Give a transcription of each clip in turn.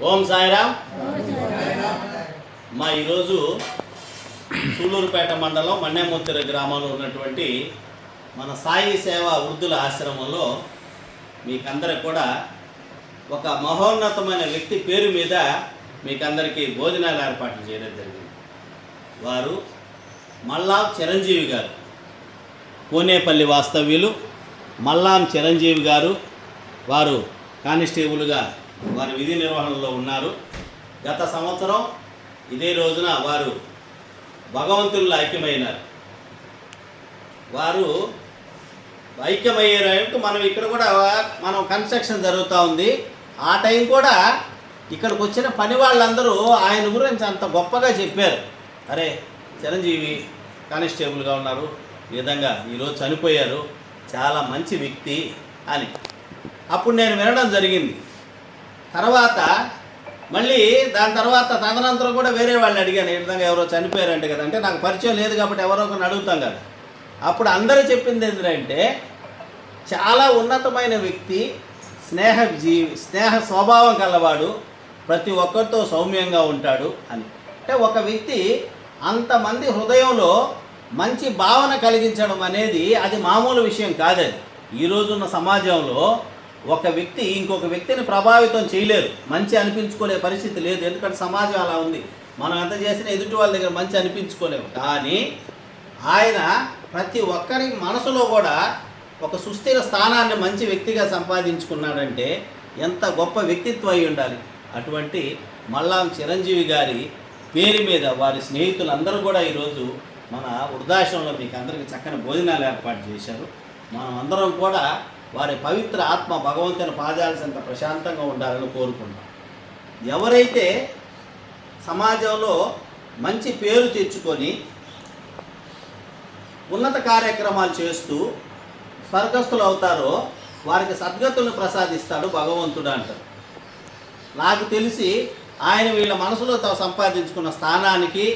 ఓం సాయిరామ్. మా ఈరోజు సూళ్ళూరుపేట మండలం మన్నేముత్తిర గ్రామంలో ఉన్నటువంటి మన సాయి సేవ వృద్ధుల ఆశ్రమంలో మీకందరికి కూడా ఒక మహోన్నతమైన వ్యక్తి పేరు మీద మీకందరికీ భోజనాలు ఏర్పాట్లు చేయడం జరిగింది. వారు మల్లాం చిరంజీవి గారు కోనేపల్లి వాస్తవ్యులు. మల్లాం చిరంజీవి గారు వారు కానిస్టేబుల్గా వారి విధి నిర్వహణలో ఉన్నారు. గత సంవత్సరం ఇదే రోజున వారు భగవంతుల్లో ఐక్యమైనారు వారు ఐక్యమయ్యారంటే మనం ఇక్కడ కూడా మనం కన్స్ట్రక్షన్ జరుగుతూ ఉంది. ఆ టైం కూడా ఇక్కడికి వచ్చిన పని వాళ్ళందరూ ఆయన గురించి అంత గొప్పగా చెప్పారు. అరే చిరంజీవి కానిస్టేబుల్గా ఉన్నారు. ఈ విధంగా ఈరోజు చనిపోయారు. చాలా మంచి వ్యక్తి అని. అప్పుడు నేను వినడం జరిగింది. తర్వాత మళ్ళీ దాని తర్వాత తదనంతరం కూడా వేరే వాళ్ళని అడిగాను ఈ విధంగా ఎవరో చనిపోయారంటే కదా. అంటే నాకు పరిచయం లేదు కాబట్టి ఎవరో ఒకరిని అడుగుతాం కదా. అప్పుడు అందరూ చెప్పింది ఏంటంటే చాలా ఉన్నతమైన వ్యక్తి స్నేహ జీవి స్నేహ స్వభావం కలవాడు ప్రతి ఒక్కరితో సౌమ్యంగా ఉంటాడు అని. అంటే ఒక వ్యక్తి అంతమంది హృదయంలో మంచి భావన కలిగించడం అనేది అది మామూలు విషయం కాదది. ఈ రోజున్న సమాజంలో ఒక వ్యక్తి ఇంకొక వ్యక్తిని ప్రభావితం చేయలేరు. మంచి అనిపించుకోలే పరిస్థితి లేదు. ఎందుకంటే సమాజం అలా ఉంది. మనం ఎంత చేసినా ఎదుటి వాళ్ళ దగ్గర మంచి అనిపించుకోలేము. కానీ ఆయన ప్రతి ఒక్కరి మనసులో కూడా ఒక సుస్థిర స్థానాన్ని మంచి వ్యక్తిగా సంపాదించుకున్నాడంటే ఎంత గొప్ప వ్యక్తిత్వం అయి ఉండాలి. అటువంటి మల్లాం చిరంజీవి గారి పేరు మీద వారి స్నేహితులందరూ కూడా ఈరోజు మన వృద్ధాశ్రమంలో మీకు అందరికీ చక్కని భోజనాలు ఏర్పాటు చేశారు. మనం అందరం కూడా వారి పవిత్ర ఆత్మ భగవంతుని పాదాల్సినంత ప్రశాంతంగా ఉండాలని కోరుకుంటాం. ఎవరైతే సమాజంలో మంచి పేరు తెచ్చుకొని ఉన్నత కార్యక్రమాలు చేస్తూ స్వర్గస్థులు అవుతారో వారికి సద్గతులను ప్రసాదిస్తాడు భగవంతుడు అంటారు. నాకు తెలిసి ఆయన వీళ్ళ మనసులో తా సంపాదించుకున్న స్థానానికి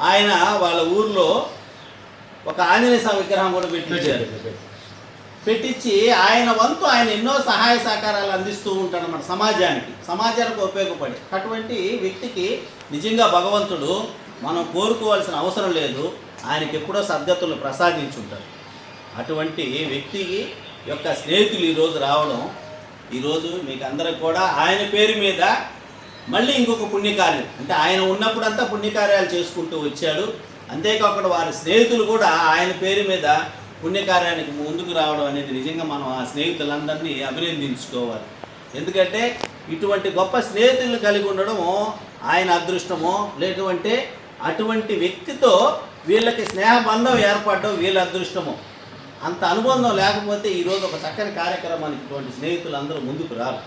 ఆయన వాళ్ళ ఊర్లో ఒక ఆంజనేయ విగ్రహం కూడా పెట్టించారు. పెట్టించి ఆయన వంతు ఆయన ఎన్నో సహాయ సహకారాలు అందిస్తూ ఉంటాడు అన్నమాట సమాజానికి. సమాజానికి ఉపయోగపడి. అటువంటి వ్యక్తికి నిజంగా భగవంతుడు మనం కోరుకోవాల్సిన అవసరం లేదు. ఆయనకి ఎప్పుడో సద్గతులు ప్రసాదించుంటారు. అటువంటి వ్యక్తికి యొక్క స్నేహితులు ఈరోజు రావడం ఈరోజు మీకు అందరికి కూడా ఆయన పేరు మీద మళ్ళీ ఇంకొక పుణ్యకార్యం. అంటే ఆయన ఉన్నప్పుడంతా పుణ్యకార్యాలు చేసుకుంటూ వచ్చాడు. అంతేకాకుండా వారి స్నేహితులు కూడా ఆయన పేరు మీద పుణ్యకార్యానికి ముందుకు రావడం అనేది నిజంగా మనం ఆ స్నేహితులందరినీ అభినందించుకోవాలి. ఎందుకంటే ఇటువంటి గొప్ప స్నేహితులను కలిగి ఉండడము ఆయన అదృష్టమో లేదంటే అటువంటి వ్యక్తితో వీళ్ళకి స్నేహబంధం ఏర్పడడం వీళ్ళ అదృష్టము. అంత అనుబంధం లేకపోతే ఈరోజు ఒక చక్కని కార్యక్రమానికి ఇటువంటి స్నేహితులు అందరూ ముందుకు రారు.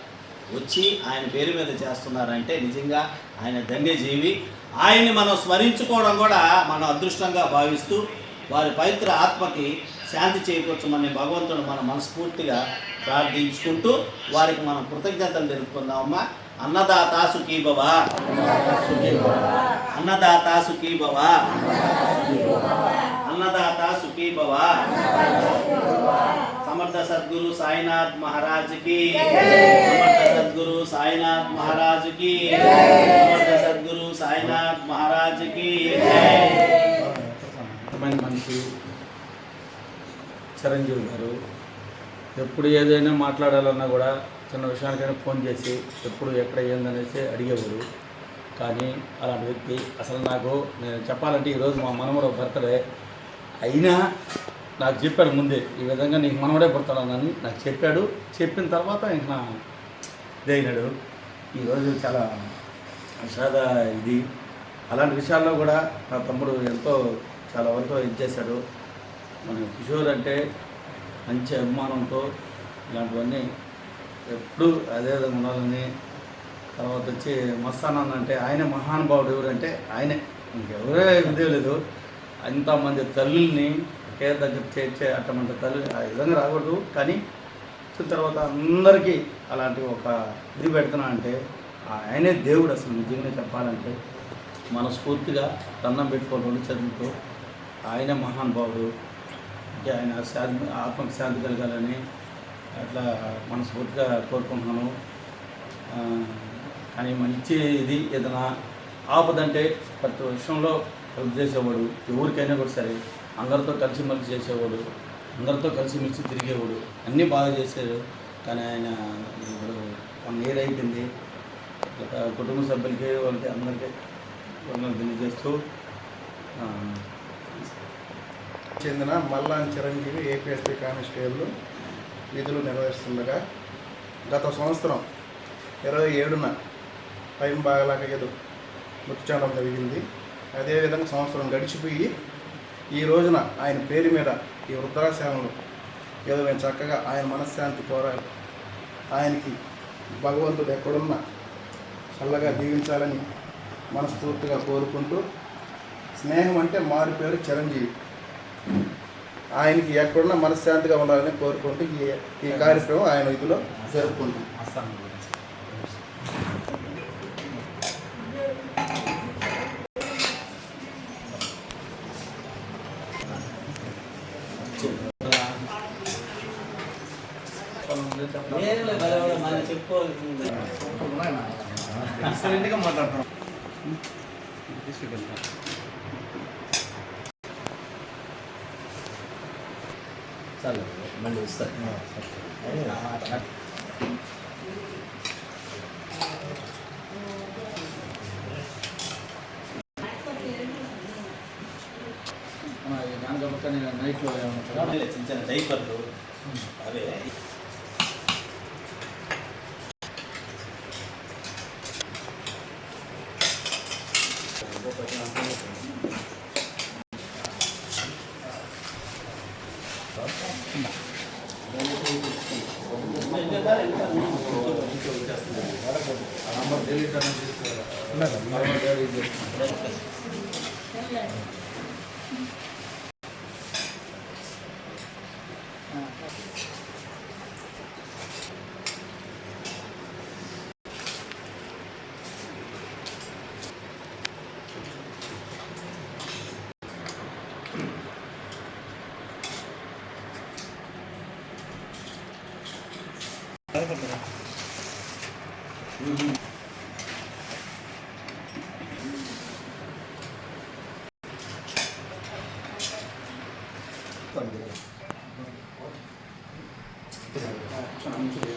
వచ్చి ఆయన పేరు మీద చేస్తున్నారంటే నిజంగా ఆయన ధన్యజీవి. ఆయన్ని మనం స్మరించుకోవడం కూడా మనం అదృష్టంగా భావిస్తూ వారి పవిత్ర ఆత్మకి శాంతి చేకూర్చమని భగవంతుడు మనం మనస్ఫూర్తిగా ప్రార్థించుకుంటూ వారికి మనం కృతజ్ఞతలు తెలుపుకుందామమ్మా. అన్నదాత సుఖీభవ అన్నదాత సుఖీభవ అన్నదాత సుఖీ భవ. సమర్థ సద్గురు సాయినాథ్ మహారాజ్కి సమర్థ సద్గురు సాయినాథ్ మహారాజ్కి సమర్థ సద్గురు సాయినాథ్ మహారాజ్కి మనిషి చిరంజీవి గారు ఎప్పుడు ఏదైనా మాట్లాడాలన్నా కూడా చిన్న విషయానికైనా ఫోన్ చేసి ఎప్పుడు ఎక్కడ ఏందనేసి అడిగేవారు. కానీ అలాంటి వ్యక్తి అసలు నాకు నేను చెప్పాలంటే ఈరోజు మా మనవడు బర్త్డే అయినా నాకు చెప్పాడు ముందే ఈ విధంగా నీకు మనవడే పుడతాడని నాకు చెప్పాడు. చెప్పిన తర్వాత ఇంక నా ఇదైనాడు ఈరోజు చాలా విషాద ఇది. అలాంటి విషయాల్లో కూడా నా తమ్ముడు ఎంతో చాలా వరకు ఇది చేశాడు. మన కిషోర్ అంటే మంచి అభిమానంతో ఇలాంటివన్నీ ఎప్పుడు అదే విధంగా ఉండాలని తర్వాత వచ్చి మస్తానన్న అంటే ఆయన మహానుభావుడు ఎవరంటే ఆయనే. ఇంకెవరే ఇదే లేదు. అంతమంది తల్లుల్ని ఒకే దగ్గర చేర్చే అటువంటి తల్లి ఆ విధంగా రాకూడదు. కానీ వచ్చిన తర్వాత అందరికీ అలాంటి ఒక ఇది పెడుతున్నా అంటే ఆయనే దేవుడు అసలు నిజంగానే చెప్పాలంటే మనస్ఫూర్తిగా దండం పెట్టుకోవడం చదువుతూ ఆయనే మహానుభావుడు. ఆయన శాంతి ఆత్మకు శాంతి కలగాలని అట్లా మనస్ఫూర్తిగా కోరుకుంటున్నాను. కానీ మంచి ఇది ఏదైనా ఆపదంటే ప్రతి విషయంలో హెల్ప్ చేసేవాడు ఎవరికైనా కూడా సరే. అందరితో కలిసిమెలిసి చేసేవాడు అందరితో కలిసిమెలిసి తిరిగేవాడు అన్నీ బాగా చేశారు కానీ ఆయన ఇప్పుడు వన్ ఇయర్ అయిపోయింది. కుటుంబ సభ్యులకి వాళ్ళకి అందరికీ వాళ్ళని తెలియజేస్తూ చెందిన మల్లాన్ చిరంజీవి ఏపీఎస్పీ కానిస్టేబుల్ విధులు నిర్వహిస్తుండగా గత సంవత్సరం ఇరవై ఏడున టైం బాగలేక ఏదో మృతి చెందడం జరిగింది. అదేవిధంగా సంవత్సరం గడిచిపోయి ఈ రోజున ఆయన పేరు మీద ఈ వృద్ధాశ్రమంలో ఏదో మేము చక్కగా ఆయన మనశ్శాంతి కోరాలి. ఆయనకి భగవంతుడు ఎక్కడున్నా చల్లగా దీవించాలని మనస్ఫూర్తిగా కోరుకుంటూ స్నేహం అంటే మారు పేరు చిరంజీవి. ఆయనకి ఎక్కడున్నా మనశ్శాంతిగా ఉండాలని కోరుకుంటూ ఈ ఈ కార్యక్రమం ఆయన ఇదిలో జరుపుకుంటాం ఏం లేదు, ఇస్తాను మళ్ళీ ఇస్తాను నైట్లో చిన్న చిన్న డైపర్లు అవే Thank you. Mm-hmm. 到这个。对啊，哎，